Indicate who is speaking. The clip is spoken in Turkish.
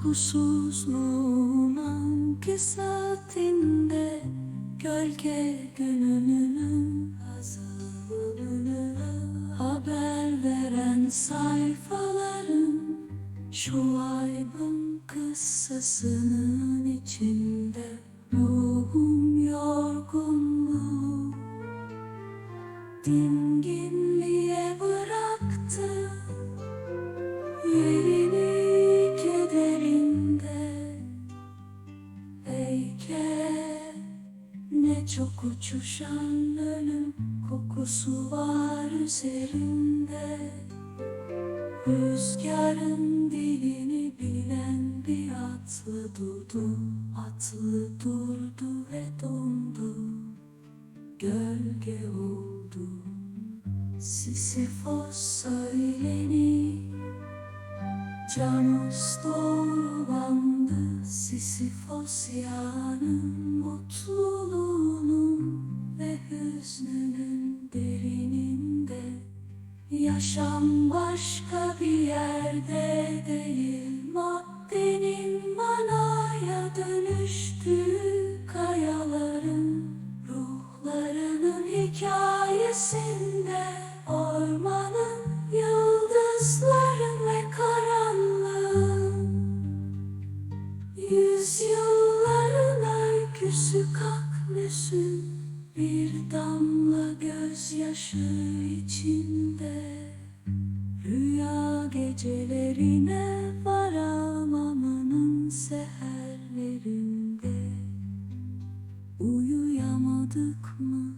Speaker 1: Uykusuzluğun hangi saatinde Gölge gününün hazırlığını Haber veren sayfaların Şu aybın kıssasının içinde Ruhum yorgunluğu. Dinginliğe Çok uçuşan ölüm Kokusu var üzerinde. Rüzgarın dilini bilen bir atlı durdu Atlı durdu ve dondu. Gölge oldu. Sisyphos söyleni Canus doğrulandı Sisyphos yanın mutluluğunun ve hüznünün derininde. Yaşam başka bir yerde değil Maddenin manaya dönüştüğü kayaların Ruhlarının hikayesinde Ormanın, Bir damla gözyaşı içinde. Rüya gecelerine varamamanın seherlerinde. Uyuyamadık mı